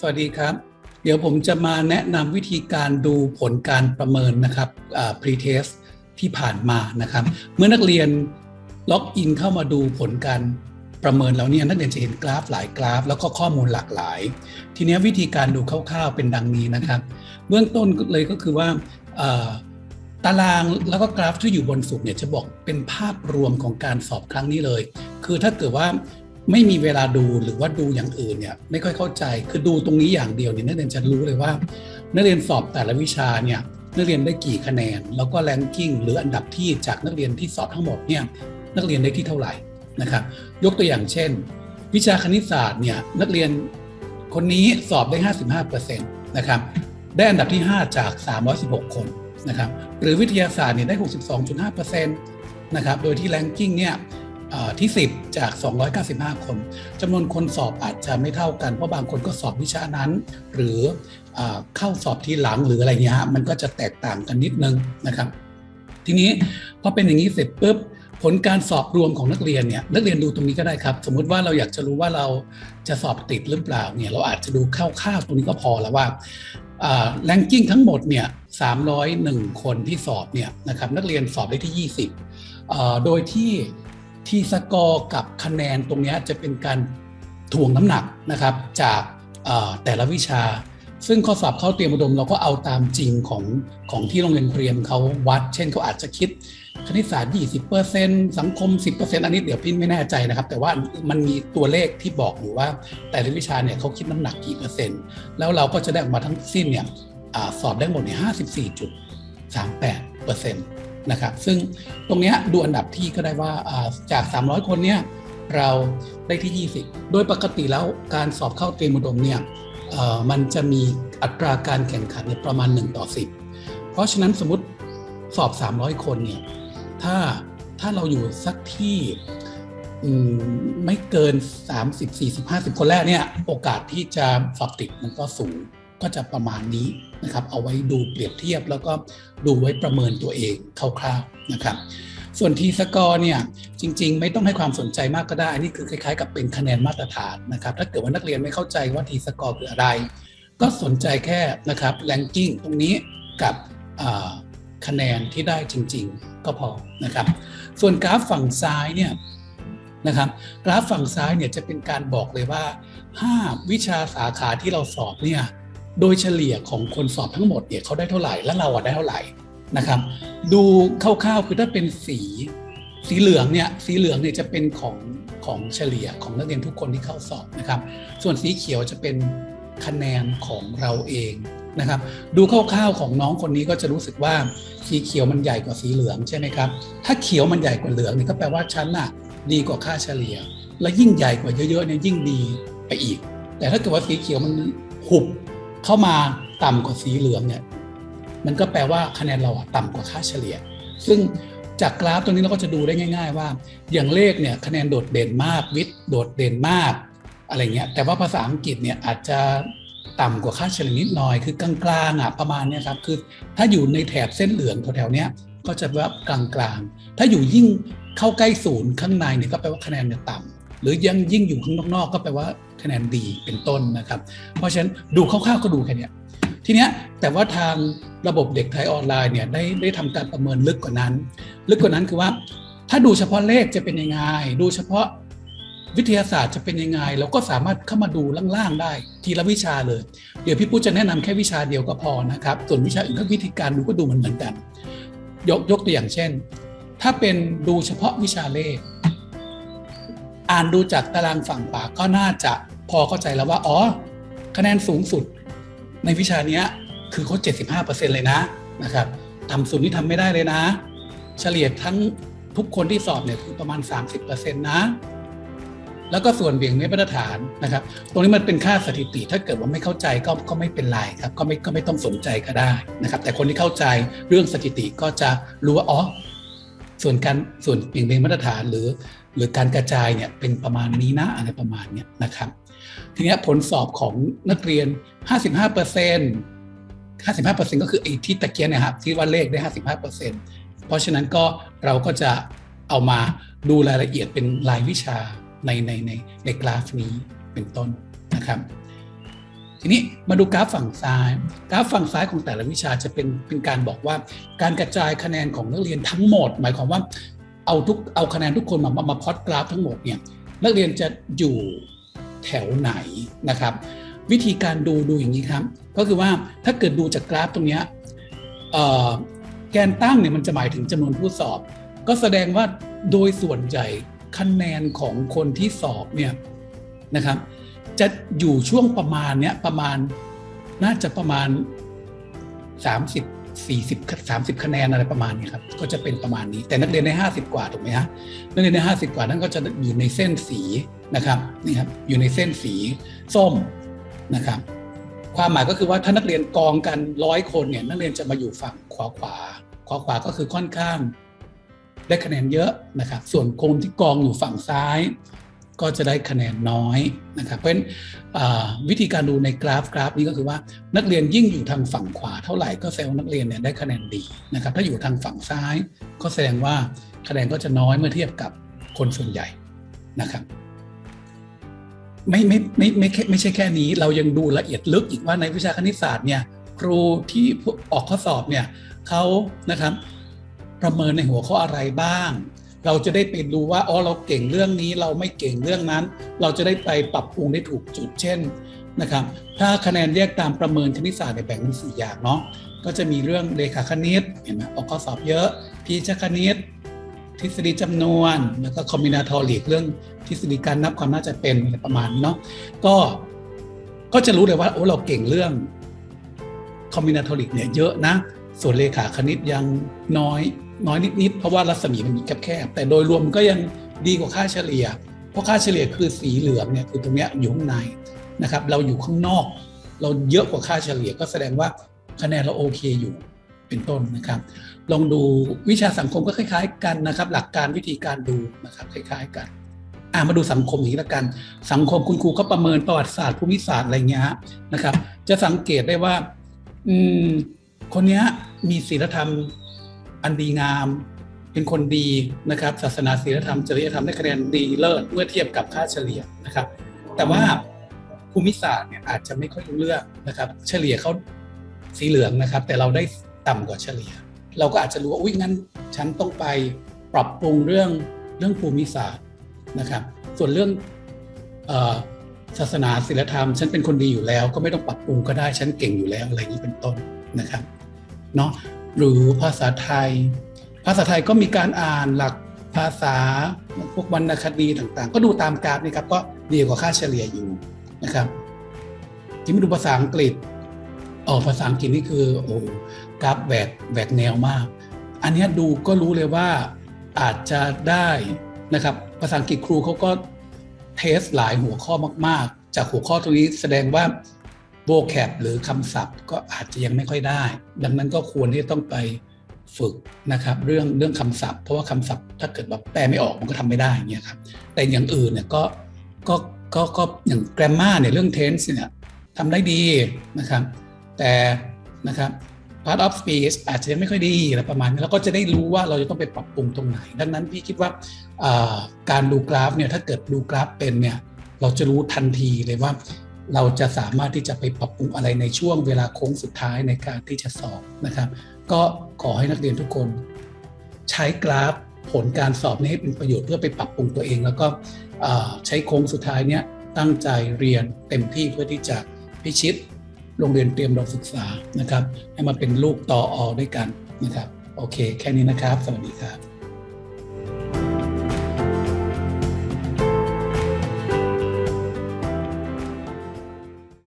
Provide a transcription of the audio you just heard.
สวัสดีครับ เดี๋ยวผมจะมาแนะนำวิธีการดูผลการประเมินนะครับ pre-test ที่ผ่านมานะครับ เมื่อนักเรียนล็อกอินเข้ามาดูผลการประเมินแล้วเนี่ยนักเรียนจะเห็นกราฟหลายกราฟ แล้วก็ข้อมูลหลากหลาย ทีนี้วิธีการดูคร่าวๆเป็นดังนี้นะครับ เบื้องต้นเลยก็คือว่าตารางแล้วก็กราฟที่อยู่บนสุดเนี่ยจะบอกเป็นภาพรวมของการสอบครั้งนี้เลย คือถ้าเกิดว่า ไม่มีเวลาดูหรือว่าดูอย่างอื่นเนี่ยไม่ค่อยเข้าใจคือดูตรงนี้อย่างเดียวเนี่ยนักเรียนจะรู้เลยว่า นักเรียนสอบแต่ละวิชาเนี่ยนักเรียนได้กี่คะแนน แล้วก็แรงกิ้งหรืออันดับที่จากนักเรียนที่สอบทั้งหมดเนี่ยนักเรียนได้ที่เท่าไหร่นะครับ ยกตัวอย่างเช่น วิชาคณิตศาสตร์เนี่ยนักเรียนคนนี้สอบได้ 55%นะครับได้อันดับที่ 5 จาก 316 คนนะครับหรือวิทยาศาสตร์เนี่ยได้ 62.5%นะครับโดยที่แรงกิ้งเนี่ย ที่ 10 จาก 295 คนจำนวนคนสอบอาจจะไม่เท่ากัน เพราะบางคนก็สอบวิชานั้น หรืออเข้าสอบทีหลังหรืออะไรเงี้ยฮะมันก็จะแตกต่างกันนิดนึงนะครับ ทีนี้พอเป็นอย่างนี้เสร็จปุ๊บผลการสอบรวมของนักเรียนเนี่ยนักเรียนดูตรงนี้ก็ได้ครับ สมมุติว่าเราอยากจะรู้ว่าเราจะสอบติดหรือเปล่าเนี่ยเราอาจจะดูคร่าวๆตรงนี้ก็พอแล้วว่าแรงกิ้งทั้งหมดเนี่ย301 คนที่สอบเนี่ยนะครับนักเรียนสอบได้ที่ 20อ่าโดยที่ ทีสกอร์กับคะแนนตรงนี้จะเป็นการถ่วงน้ำหนักนะครับจากแต่ละวิชา ซึ่งข้อสอบเข้าเตรียมอุดมเราก็เอาตามจริงของของที่โรงเรียนเตรียมเขาวัด เช่นเขาอาจจะคิดคณิตศาสตร์ 20%สังคม 10%อันนี้เดี๋ยวพี่ไม่แน่ใจนะครับ แต่ว่ามันมีตัวเลขที่บอกอยู่ว่า แต่ละวิชาเนี่ยเขาคิดน้ำหนักกี่เปอร์เซ็นต์ แล้วเราก็จะได้ออกมาทั้งสิ้นเนี่ยอสอบได้หมดเนี่ย54.38%นต์ะครับ ซึ่งตรงเนี้ยดูอันดับที่ก็ได้ว่าจาก 300 คนเนี่ยเราได้ที่ 20 โดยปกติแล้วการสอบเข้าเตรียมอุดมเนี่ยมันจะมีอัตราการแข่งขันเนี่ยประมาณ 1 ต่อ 10 เพราะฉะนั้นสมมติสอบ 300 คนเนี่ยถ้าถ้าเราอยู่สักที่ไม่เกิน 30 40 50 คนแรกเนี่ยโอกาสที่จะสอบติดมันก็สูง ก็จะประมาณนี้นะครับ เอาไว้ดูเปรียบเทียบแล้วก็ดูไว้ประเมินตัวเองคร่าวๆนะครับ ส่วนทีสกอร์เนี่ยจริง ๆ ไม่ต้องให้ความสนใจมากก็ได้ อันนี้คือคล้ายๆ กับเป็นคะแนนมาตรฐานนะครับ ถ้าเกิดว่านักเรียนไม่เข้าใจว่าทีสกอร์คืออะไร ก็สนใจแค่นะครับแรงกิ้งตรงนี้กับคะแนนที่ได้จริง ๆ ก็พอนะครับ ส่วนกราฟฝั่งซ้ายเนี่ยนะครับกราฟฝั่งซ้ายเนี่ยจะเป็นการบอกเลยว่า 5 วิชาสาขาที่เราสอบเนี่ย โดยเฉลี่ยของคนสอบทั้งหมดเนี่ยเขาได้เท่าไหร่และเราอะได้เท่าไหร่นะครับ ดูคร่าวๆคือถ้าเป็นสีสีเหลืองเนี่ยสีเหลืองเนี่ยจะเป็นของของเฉลี่ยของนักเรียนทุกคนที่เข้าสอบนะครับ ส่วนสีเขียวจะเป็นคะแนนของเราเองนะครับ ดูคร่าวๆของน้องคนนี้ก็จะรู้สึกว่าสีเขียวมันใหญ่กว่าสีเหลืองใช่ไหมครับ ถ้าเขียวมันใหญ่กว่าเหลืองเนี่ยก็แปลว่าชั้นน่ะดีกว่าค่าเฉลี่ย และยิ่งใหญ่กว่าเยอะๆเนี่ยยิ่งดีไปอีก แต่ถ้าเกิดว่าสีเขียวมันหุบ เข้ามาต่ำกว่าสีเหลืองเนี่ยมันก็แปลว่าคะแนนเราอะต่ำกว่าค่าเฉลี่ย ซึ่งจากกราฟตรงนี้เราก็จะดูได้ง่าย ๆ ว่า อย่างเลขเนี่ยคะแนนโดดเด่นมากวิทย์โดดเด่นมากอะไรเงี้ยแต่ว่าภาษาอังกฤษเนี่ยอาจจะต่ำกว่าค่าเฉลี่ยนิดหน่อยคือกลางๆอะประมาณเนี้ยครับคือถ้าอยู่ในแถบเส้นเหลืองแถวๆเนี้ยก็จะว่ากลางๆ ถ้าอยู่ยิ่งเข้าใกล้ศูนย์ข้างในเนี่ยก็แปลว่าคะแนนเนี่ยต่ำหรือยังยิ่งอยู่ข้างนอกๆก็แปลว่า คะแนนดีเป็นต้นนะครับ เพราะฉะนั้นดูคร่าวๆก็ดูแค่นี้ทีเนี้ยแต่ว่าทางระบบเด็กไทยออนไลน์เนี่ยได้ได้ทำการประเมินลึกกว่านั้น ลึกกว่านั้นคือว่า ถ้าดูเฉพาะเลขจะเป็นยังไง ดูเฉพาะวิทยาศาสตร์จะเป็นยังไง เราก็สามารถเข้ามาดูล่างๆได้ทีละวิชาเลย เดี๋ยวพี่ปุ๊จะแนะนำแค่วิชาเดียวก็พอนะครับ ส่วนวิชาอื่นก็วิธีการดูก็ดูเหมือนเหมือนกัน ยกยกตัวอย่างเช่น ถ้าเป็นดูเฉพาะวิชาเลข อ่านดูจากตารางฝั่งขวาก็น่าจะพอเข้าใจแล้วว่าอ๋อคะแนนสูงสุด ในวิชาเนี้ยคือเขา75%เลยนะนะครับต่ำสุดนี่ทำไม่ได้เลยนะ เฉลี่ยทั้งทุกคนที่สอบเนี่ยคือประมาณ 30%นะ แล้วก็ส่วนเบี่ยงไม่มาตรฐานนะครับ ตรงนี้มันเป็นค่าสถิติ ถ้าเกิดว่าไม่เข้าใจก็ก็ไม่เป็นไรครับ ก็ไม่ก็ไม่ต้องสนใจก็ได้นะครับ แต่คนที่เข้าใจเรื่องสถิติก็จะรู้ว่าอ๋อส่วนการส่วนเบี่ยงเบนมาตรฐานหรือ หรือการกระจายเนี่ยเป็นประมาณนี้นะอะไรประมาณเนี้ยนะครับ ทีนี้ผลสอบของนักเรียน 55เปอร์เซ็นต์55เปอร์เซ็นต์ก็คือไอ้ที่ตะเกียนนะครับที่ว่าเลขได้ 55เปอร์เซ็นต์เพราะฉะนั้นก็เราก็จะเอามาดูรายละเอียดเป็นรายวิชาในในในในกราฟนี้เป็นต้นนะครับทีนี้มาดูกราฟฝั่งซ้าย กราฟฝั่งซ้ายของแต่ละวิชาจะเป็นเป็นการบอกว่า การกระจายคะแนนของนักเรียนทั้งหมด หมายความว่า เอาทุกเอาคะแนนทุกคนมามามาพอดกราฟทั้งหมดเนี่ยนักเรียนจะอยู่แถวไหนนะครับ วิธีการดูดูอย่างนี้ครับ ก็คือว่าถ้าเกิดดูจากกราฟตรงเนี้ยแกนตั้งเนี่ยมันจะหมายถึงจำนวนผู้สอบ ก็แสดงว่าโดยส่วนใหญ่คะแนนของคนที่สอบเนี่ยนะครับ จะอยู่ช่วงประมาณเนี้ยประมาณน่าจะประมาณ 30 40 30 คะแนนอะไรประมาณนี้ครับก็จะเป็นประมาณนี้ แต่นักเรียนใน 50 กว่าถูกไหมฮะนักเรียนใน 50 กว่านั้นก็จะอยู่ในเส้นสีนะครับนี่ครับอยู่ในเส้นสีส้มนะครับ ความหมายก็คือว่าถ้านักเรียนกองกันร้อยคนเนี่ยนักเรียนจะมาอยู่ฝั่งขวาขวาขวาขวาก็คือค่อนข้างได้คะแนนเยอะนะครับ ส่วนคนที่กองอยู่ฝั่งซ้าย ก็จะได้คะแนนน้อยนะครับเพราะฉะนั้นวิธีการดูในกราฟกราฟนี้ก็คือว่านักเรียนยิ่งอยู่ทางฝั่งขวาเท่าไหร่ก็แสดงว่านักเรียนเนี่ยได้คะแนนดีนะครับถ้าอยู่ทางฝั่งซ้าย ก็แสดงว่าคะแนนก็จะน้อยเมื่อเทียบกับคนส่วนใหญ่นะครับไม่ไม่ไม่ไม่ไม่ใช่แค่นี้เรายังดูละเอียดลึกอีกว่าในวิชาคณิตศาสตร์เนี่ยครูที่ออกข้อสอบเนี่ยเขานะครับประเมินในหัวข้ออะไรบ้าง เราจะได้ไปดูว่าอ๋อเราเก่งเรื่องนี้เราไม่เก่งเรื่องนั้น เราจะได้ไปปรับปรุงได้ถูกจุดเช่นนะครับถ้าคะแนนแยกตามประเมินคณิตศาสตร์เนี่ยแบ่งเป็นสี่อย่างเนาะก็จะมีเรื่องเลขาคณิตเห็นไหมออกข้อสอบเยอะพีชคณิต ทฤษฎีจำนวน แล้วก็คอมบินาทอริกเรื่องทฤษฎีการนับความน่าจะเป็นอะไรประมาณเนาะก็ก็จะรู้เลยว่าโอ้เราเก่งเรื่องคอมบินาทอริกเนี่ยเยอะนะ ส่วนเลขาคณิตยังน้อย น้อยนิดๆเพราะว่ารัศมีมันมีแคบๆแต่โดยรวมก็ยังดีกว่าค่าเฉลี่ย เพราะค่าเฉลี่ยคือสีเหลืองเนี่ยคือตรงเนี้ยอยู่ข้างในนะครับ เราอยู่ข้างนอก เราเยอะกว่าค่าเฉลี่ยก็แสดงว่าคะแนนเราโอเคอยู่เป็นต้นนะครับ ลองดูวิชาสังคมก็คล้าย ๆ กันนะครับ หลักการวิธีการดูนะครับคล้าย ๆ กันอ่ามาดูสังคมอย่างนี้ละกัน สังคมคุณครูก็ประเมินประวัติศาสตร์ภูมิศาสตร์อะไรเงี้ยนะครับ จะสังเกตได้ว่า อืมคนนี้มีศีลธรรม อันดีงาม เป็นคนดีนะครับ ศาสนาศีลธรรมจริยธรรมได้คะแนนดีเลิศเมื่อเทียบกับค่าเฉลี่ยนะครับ แต่ว่าภูมิศาสตร์เนี่ยอาจจะไม่ค่อยรู้เรื่องนะครับ เฉลี่ยเขาสีเหลืองนะครับ แต่เราได้ต่ำกว่าเฉลี่ย เราก็อาจจะรู้ว่าอุ้ยงั้นฉันต้องไปปรับปรุงเรื่องเรื่องภูมิศาสตร์นะครับ ส่วนเรื่องศาสนาศีลธรรม ฉันเป็นคนดีอยู่แล้ว ก็ไม่ต้องปรับปรุงก็ได้ฉันเก่งอยู่แล้วอะไรอย่างนี้เป็นต้นนะครับเนาะ หรือภาษาไทย ภาษาไทยก็มีการอ่านหลักภาษาพวกวรรณคดีต่างๆ ก็ดูตามกราฟนี่ครับก็ดีกว่าค่าเฉลี่ยอยู่นะครับที่มาดูภาษาอังกฤษอ๋อภาษาอังกฤษนี่คือโอ้กราฟแหวกแหวกแนวมาก อันนี้ดูก็รู้เลยว่าอาจจะได้นะครับภาษาอังกฤษครูเขาก็เทสหลายหัวข้อมาก ๆ จากหัวข้อตรงนี้แสดงว่า โ c แคปหรือคำศัพท์ก็อาจจะยังไม่ค่อยได้ ดังนั้นก็ควรที่ต้องไปฝึกนะครับเรื่องเรื่องคำศัพท์เพราะว่าคำศัพท์ถ้าเกิดแบบแปลไม่ออกมันก็ทำไม่ได้เงี้ยครับแต่อย่างอื่นเนี่ยก็ก็ก็ก็อย่าง grammar เนี่ยเรื่อง tense เนี่ยทำได้ดีนะครับ แต่นะครับ part of speech อาจจะยังไม่ค่อยดีอะไรประมาณนี้แล้วก็จะได้รู้ว่าเราจะต้องไปปรับปรุงตรงไหน ดังนั้นพี่คิดว่าการดูกราฟเนี่ยถ้าเกิดดูกราฟเป็นเนี่ยเราจะรู้ทันทีเลยว่า เราจะสามารถที่จะไปปรับปรุงอะไรในช่วงเวลาโค้งสุดท้ายในการที่จะสอบนะครับ ก็ขอให้นักเรียนทุกคน ใช้กราฟผลการสอบนี้ให้เป็นประโยชน์เพื่อไปปรับปรุงตัวเอง แล้วก็ใช้โค้งสุดท้ายเนี่ยตั้งใจเรียนเต็มที่เพื่อที่จะพิชิตโรงเรียนเตรียมเราศึกษานะครับ ให้มาเป็นลูกต่ออด้วยกันนะครับ โอเค แค่นี้นะครับ สวัสดีครับ